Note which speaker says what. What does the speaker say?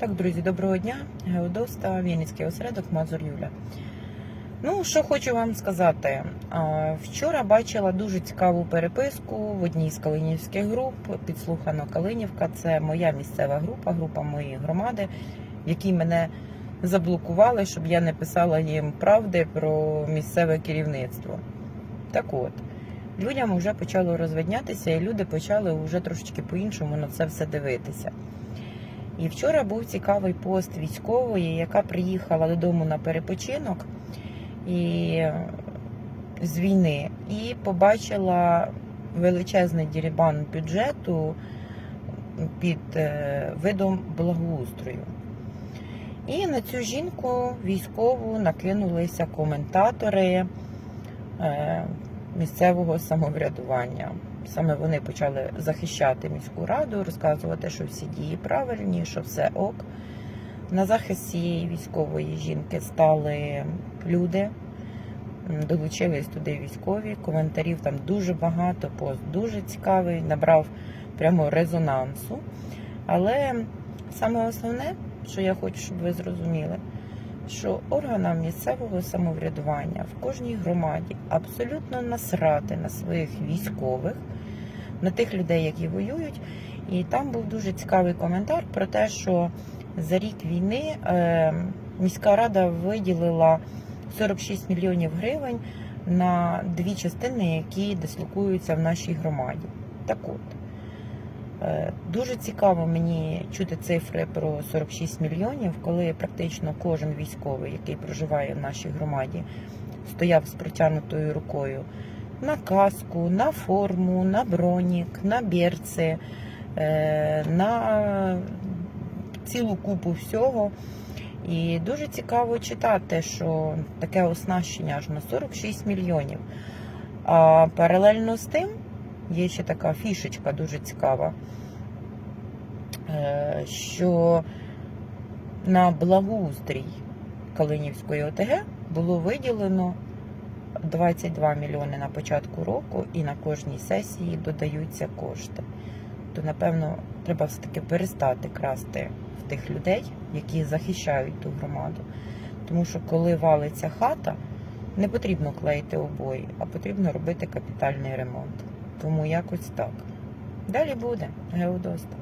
Speaker 1: Так, друзі, доброго дня. Геодоста, Вінницький осередок, Мазур Юля. Ну, що хочу вам сказати. Вчора бачила дуже цікаву переписку в одній з калинівських груп. Підслухано Калинівка. Це моя місцева група, група моєї громади, в якій мене заблокували, щоб я не писала їм правди про місцеве керівництво. Так от, людям вже почало розвиднятися, і люди почали вже трошечки по-іншому на це все дивитися. І вчора був цікавий пост військової, яка приїхала додому на перепочинок і з війни і побачила величезний дірібан бюджету під е, видом благоустрою. І на цю жінку військову накинулися коментатори е, місцевого самоврядування. Саме вони почали захищати міську раду, розказувати, що всі дії правильні, що все ок. На захист цієї військової жінки стали люди, долучились туди військові. Коментарів там дуже багато, пост дуже цікавий, набрав прямо резонансу. Але саме основне, що я хочу, щоб ви зрозуміли, що органам місцевого самоврядування в кожній громаді абсолютно насрати на своїх військових, на тих людей, які воюють. І там був дуже цікавий коментар про те, що за рік війни е, міська рада виділила 46 мільйонів гривень на дві частини, які дислокуються в нашій громаді. Так от. Е, Дуже цікаво мені чути цифри про 46 мільйонів, коли практично кожен військовий, який проживає в нашій громаді, стояв з протягнутою рукою на каску, на форму, на бронік, на берці, е, на цілу купу всього. І дуже цікаво читати, що таке оснащення аж на 46 мільйонів. А паралельно з тим є ще така фішечка дуже цікава, е, що на благоустрій Калинівської ОТГ було виділено 22 мільйони на початку року, і на кожній сесії додаються кошти. То, напевно, треба все-таки перестати красти в тих людей, які захищають ту громаду. Тому що коли валиться хата, не потрібно клеїти обої, а потрібно робити капітальний ремонт. Тому якось так. Далі буде Геодоста.